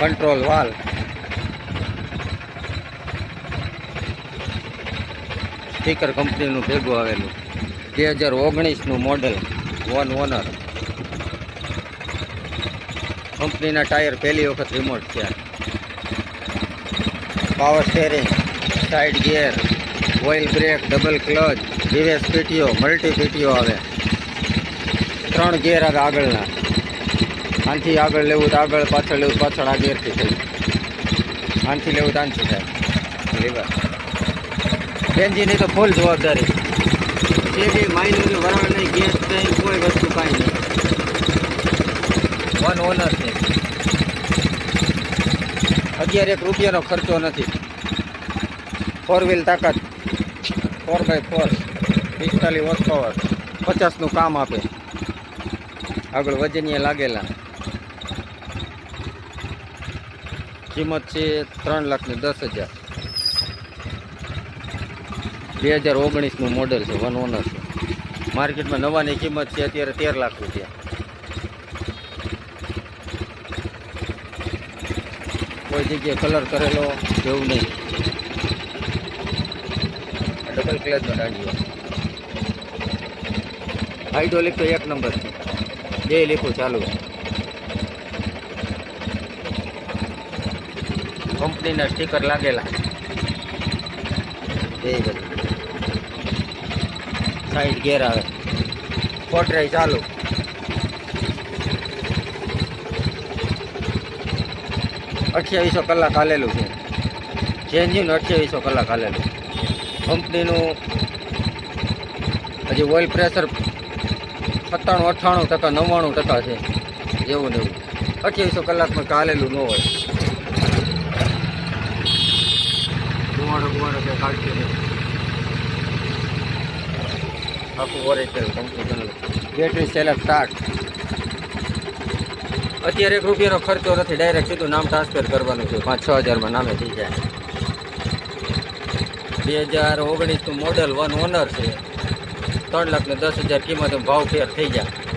Control વાલ speaker કંપનીનું ભેગું આવેલું. બે હજાર ઓગણીસનું મોડેલ વન ઓનર કંપનીના ટાયર પહેલી વખત રિમોટ છે power steering side gear oil brake double clutch reverse PTO multi PTO આવે. ત્રણ ગિયર આગળના. આનથી આગળ લેવું તો આગળ પાછળ લેવું, પાછળ આ ગેરથી થઈ આનથી લેવું તો આનથી થાય. લીવર બેન્જીની તો ફૂલ જવાબદારી. જે બી માઇનોની વરાળ નહીં, ગેસ નહીં, કોઈ વસ્તુ કાંઈ નહીં. વન ઓનર છે. અગિયાર એક રૂપિયાનો ખર્ચો નથી. ફોર વ્હીલ તાકાત. ફોર બાય ફોર પિસ્તાલીસ હોર્સ પાવર પચાસનું કામ આપે. આગળ વજનીય લાગેલા. કિંમત છે ત્રણ લાખની દસ હજાર. બે હજાર ઓગણીસનું મોડેલ છે વન ઓનર છે. માર્કેટમાં નવાની કિંમત છે અત્યારે તેર લાખ રૂપિયા. કોઈ જગ્યાએ કલર કરેલો જેવું નહીં. ડબલ ક્લેચનો દાંડીઓ હાઇડ્રોલિક તો એક નંબર છે. બે લીખું ચાલુ કંપનીના સ્ટીકર લાગેલા. એ સાઈડ ગેર આવે. ફોટરાઈ ચાલુ. અઠ્યાવીસો કલાક હાલેલું છે. ચેન્જિંગ અઠ્યાવીસો કલાક હાલેલું. કંપનીનું હજી ઓઇલ પ્રેશર સત્તાણું, અઠ્ઠાણું ટકા, નવ્વાણું ટકા છે. જેવું ને એવું. અઠ્યાવીસો કલાકમાં કાલેલું ન હોય. બુવાડો કંઈ કાઢશે નહીં આખું original company battery select start અત્યારે એક રૂપિયાનો ખર્ચો નથી ડાયરેક્ટ સીધું નામ ટ્રાન્સફર કરવાનું છે. પાંચ છ હજારમાં નામે થઈ જાય. બે હજાર ઓગણીસનું મોડલ વન ઓનર છે. ત્રણ લાખ ને દસ હજાર કિંમત ભાવ ફેર થઈ જાય.